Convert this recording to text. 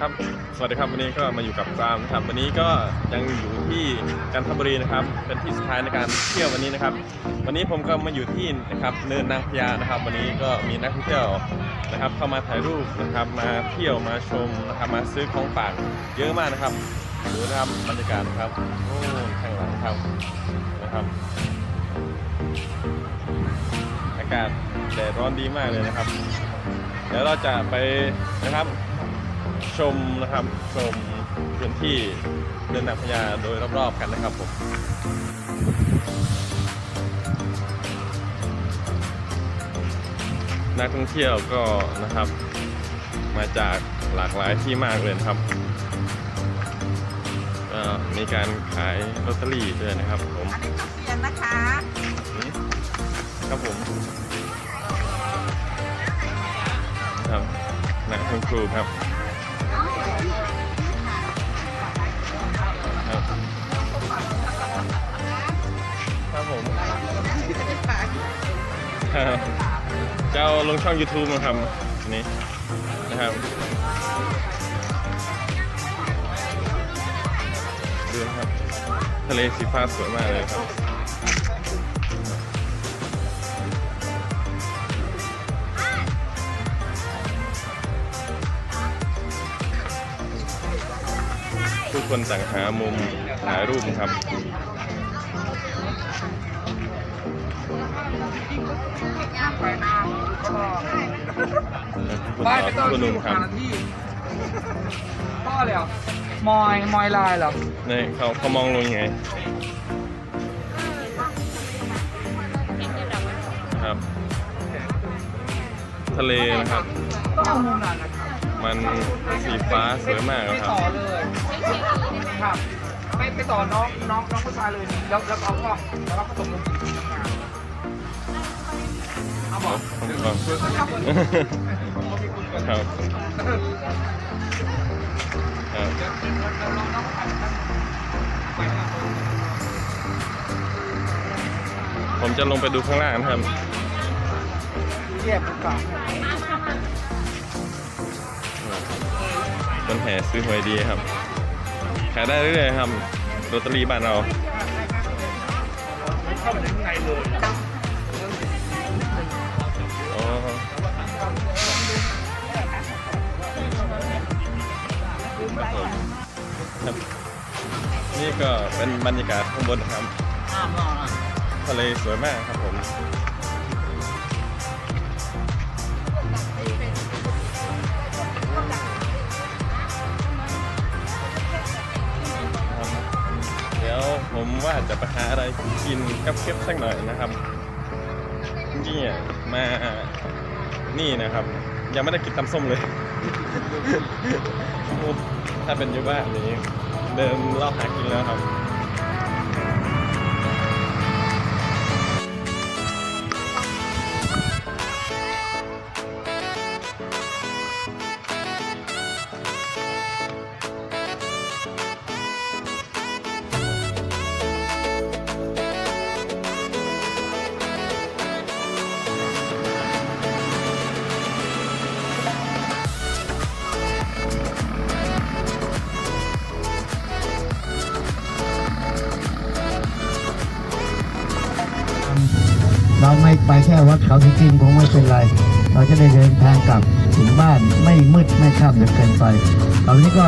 ครับ สวัสดีครับวันนี้ก็มาอยู่กับกรามครับวันนี้ก็ยังอยู่ที่จันทบุรีนะครับ เป็นที่สุดท้ายในการเที่ยววันนี้นะครับ วันนี้ผมก็มาอยู่ที่นะครับเนินนางพญานะครับ วันนี้ก็มีนักท่องเที่ยวนะครับ เข้ามาถ่ายรูปนะครับมาเที่ยวมาชมนะครับมาซื้อของฝากเยอะมากนะครับดูนะครับบรรยากาศนะครับโอ้ข้างหลังครับนะครับอากาศแดดร้อนดีมากเลยนะครับ เดี๋ยวเราจะไปนะครับ ชมนะครับ ชมพื้นที่เดินนางพญาโดยรอบๆกันนะครับผมนักท่องเที่ยวก็นะครับ มาจากหลากหลายที่มากเลยนะครับก็มีการขายลอตเตอรี่ด้วยนะครับผมอันนี้ทุเรียนนะคะครับผมครับนักคุณครูครับครับ จะเอาลงช่อง YouTube นะครับอันนี้นะครับดูนะครับทะเลสีฟ้าสวยมากเลยครับทุกคนต่างหามุมถ่ายรูปครับ คุณบ้านไม่ต้องคุณดูนุ่มครัหาที่พ่อเลยเหรอมอยมอยลายเหรอนี่เขาเขามองลงยังไงครับ ทะเลนะครับ ต้องเอามุมนั้นนะครับ มันสีฟ้าสวยมากไปครัต่บอเลยครับไปไปต่อน้องน้องน้องผู้ชายเลย แล้วแล้วเอาก็แล้วก็ผสมมุมเอาบอก ครับผมจะลงไปดูข้างล่างนะครับเทียบกับคนแห่ซื้อหวยดีครับ ขายได้เรื่อยๆครับโรตารี่บ้านเราเข้าไปในข้างในเลย นี่ก็เป็นบรรยากาศข้างบนนะครับอ้ามอะทะเลสวยมากครับผม เดี๋ยวผมว่าจะไปหาอะไรกินกับเก็บสักหน่อยนะครับนี่อะมานี่นะครับ ยังไม่ได้กินตำส้มเลย ถ้าเป็นอยุบ้านอย่างนี้ เดิมเลาหากินแล้วครับ ไปแค่วัดเขาจริงๆคงไม่เป็นไร เราจะได้เดินทางกลับถึงบ้านไม่มืดไม่ค่ำจนเกินไปตอนนี้ก็